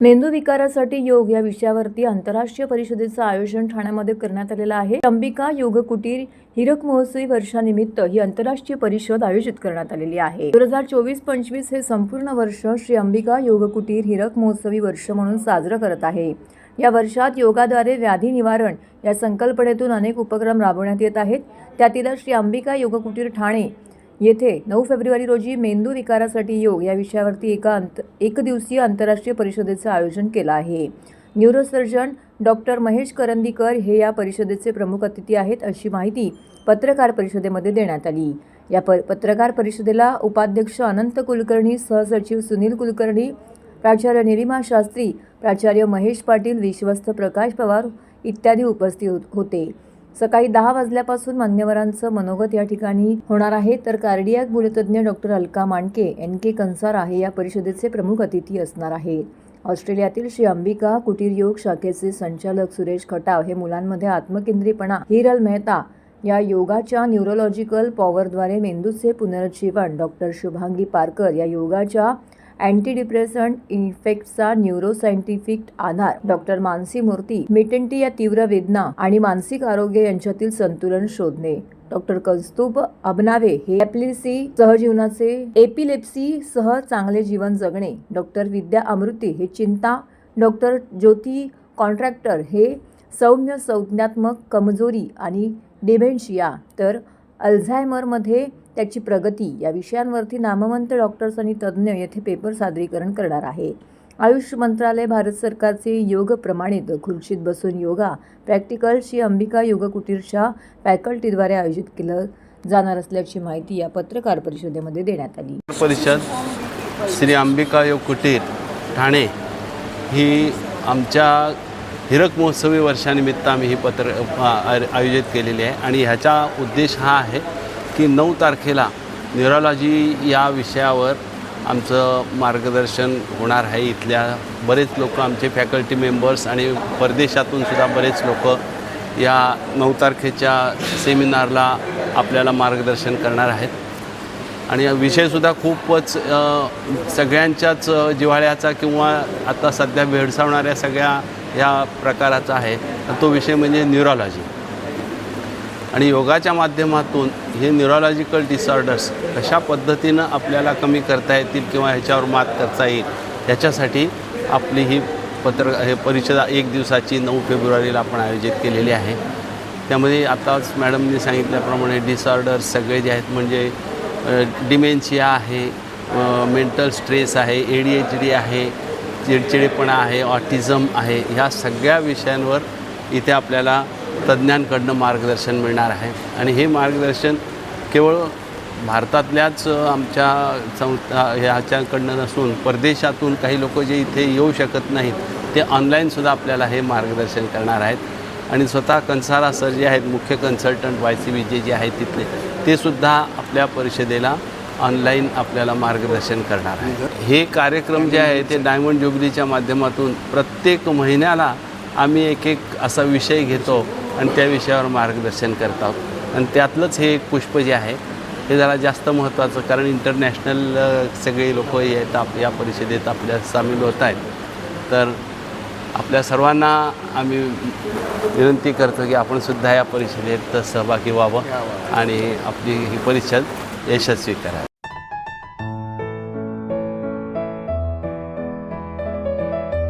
मेंदू विकारासाठी योग या विषयावरती आंतरराष्ट्रीय परिषदेचं आयोजन ठाण्यामध्ये करण्यात आलेलं आहे. अंबिका योग कुटीर हिरक महोत्सवी वर्षानिमित्त ही आंतरराष्ट्रीय परिषद आयोजित करण्यात आलेली आहे. दोन हजार चोवीस पंचवीस हे संपूर्ण वर्ष श्री अंबिका योग कुटीर हिरक महोत्सवी वर्ष म्हणून साजरं करत आहे. या वर्षात योगाद्वारे व्याधी निवारण या संकल्पनेतून अनेक उपक्रम राबवण्यात येत आहेत. त्यातील श्री अंबिका योग कुटीर ठाणे येथे नऊ फेब्रुवारी रोजी मेंदू विकारासाठी योग या विषयावरती एका अंत एक दिवसीय आंतरराष्ट्रीय परिषदेचं आयोजन केलं आहे. न्यूरोसर्जन डॉक्टर महेश करंदीकर हे या परिषदेचे प्रमुख अतिथी आहेत अशी माहिती पत्रकार परिषदेमध्ये देण्यात आली. या प पत्रकार परिषदेला उपाध्यक्ष अनंत कुलकर्णी सहसचिव सुनील कुलकर्णी प्राचार्य निलिमा शास्त्री प्राचार्य महेश पाटील विश्वस्त प्रकाश पवार इत्यादी उपस्थित होते. सकाळी दहा वाजल्यापासून मान्यवरांचं मनोगत या ठिकाणी होणार आहे. तर cardiac मूलतज्ञ doctor Alka Mandke N K कंसार आहे या परिषदेचे प्रमुख अतिथी असणार आहेत ऑस्ट्रेलियातील श्री अंबिका कुटीर योग शाखेचे संचालक सुरेश खटाव हे मुलांमध्ये आत्मकेंद्रीपणा हिरल मेहता या योगाच्या न्यूरोलॉजिकल पॉवरद्वारे मेंदूचे पुनरुज्जीवन डॉक्टर शुभांगी पारकर या योगाच्या अँटी डिप्रेसंट इफेक्टचा न्यूरोसायंटिफिक आधार. डॉक्टर मानसी मूर्ती मिटंटी या तीव्र वेदना आणि मानसिक आरोग्य यांच्यातील संतुलन शोधणे. डॉक्टर कस्तुभ अबनावे हे एपिलिसी सहजीवनाचे एपिलेप्सी सह चांगले जीवन जगणे. डॉक्टर विद्या अमृती हे चिंता. डॉक्टर ज्योती कॉन्ट्रॅक्टर हे सौम्य संज्ञात्मक कमजोरी आणि डिमेन्शिया तर अल्झायमरमध्ये त्याची प्रगती या विषयांवरती नामवंत डॉक्टर्स आणि तज्ज्ञ येथे पेपर सादरीकरण करणार आहे. आयुष मंत्रालय भारत सरकारचे योग प्रमाणित खुर्शीत बसून योगा प्रॅक्टिकल श्री अंबिका योग कुटीरच्या फॅकल्टीद्वारे आयोजित केलं जाणार असल्याची माहिती या पत्रकार परिषदेमध्ये देण्यात आली. परिषद श्री अंबिका योग कुटीर ठाणे ही आमच्या हिरक महोत्सवी वर्षानिमित्त आम्ही ही पत्र आयोजित केलेली आहे. आणि ह्याचा उद्देश हा आहे की नऊ तारखेला न्यूरोलॉजी या विषयावर आमचं मार्गदर्शन होणार आहे. इथल्या बरेच लोक आमचे फॅकल्टी मेंबर्स आणि परदेशातून सुद्धा बरेच लोक या नऊ तारखेच्या सेमिनारला आपल्याला मार्गदर्शन करणार आहेत. आणि विषयसुद्धा खूपच सगळ्यांच्याच जिव्हाळ्याचा किंवा आता सध्या भेडसावणाऱ्या सगळ्या या प्रकाराचा आहे. तो विषय म्हणजे न्यूरोलॉजी आणि योगाच्या माध्यमातून हे न्यूरोलॉजिकल डिसऑर्डर्स कशा पद्धतीनं आपल्याला कमी करता येतील किंवा ह्याच्यावर मात करता येईल याच्यासाठी आपली ही पत्र हे परिषद एक दिवसाची नऊ फेब्रुवारीला आपण आयोजित केलेली आहे. त्यामध्ये आताच मॅडमनी सांगितल्याप्रमाणे डिसऑर्डर्स सगळे जे आहेत म्हणजे डिमेन्शिया आहे मेंटल स्ट्रेस आहे ए डी एच डी आहे चिडचिडेपणा आहे ऑटिझम आहे ह्या सगळ्या विषयांवर इथे आपल्याला तज्ज्ञांकडनं मार्गदर्शन मिळणार आहे. आणि हे मार्गदर्शन केवळ भारतातल्याच आमच्या संस्था ह्याच्याकडनं नसून परदेशातून काही लोक जे इथे येऊ शकत नाहीत ते ऑनलाईनसुद्धा आपल्याला हे मार्गदर्शन करणार आहेत. आणि स्वतः कंसारा सर जे आहेत मुख्य कन्सल्टंट वाय सी विजय जे आहेत तिथले ते सुद्धा आपल्या परिषदेला ऑनलाईन आपल्याला मार्गदर्शन करणार आहे हे कार्यक्रम जे आहे ते डायमंड ज्युबिलीच्या माध्यमातून प्रत्येक महिन्याला आम्ही एक एक असा विषय घेतो आणि त्या विषयावर मार्गदर्शन करतो आणि त्यातलंच हे एक पुष्प जे आहे हे जरा जास्त महत्त्वाचं कारण इंटरनॅशनल सगळे लोक येत आप या परिषदेत आपल्या सामील होत आहेत. तर आपल्या सर्वांना आम्ही विनंती करतो की आपण सुद्धा या परिषदेत सहभागी व्हावं आणि आपली ही परिषद यशस्वी करा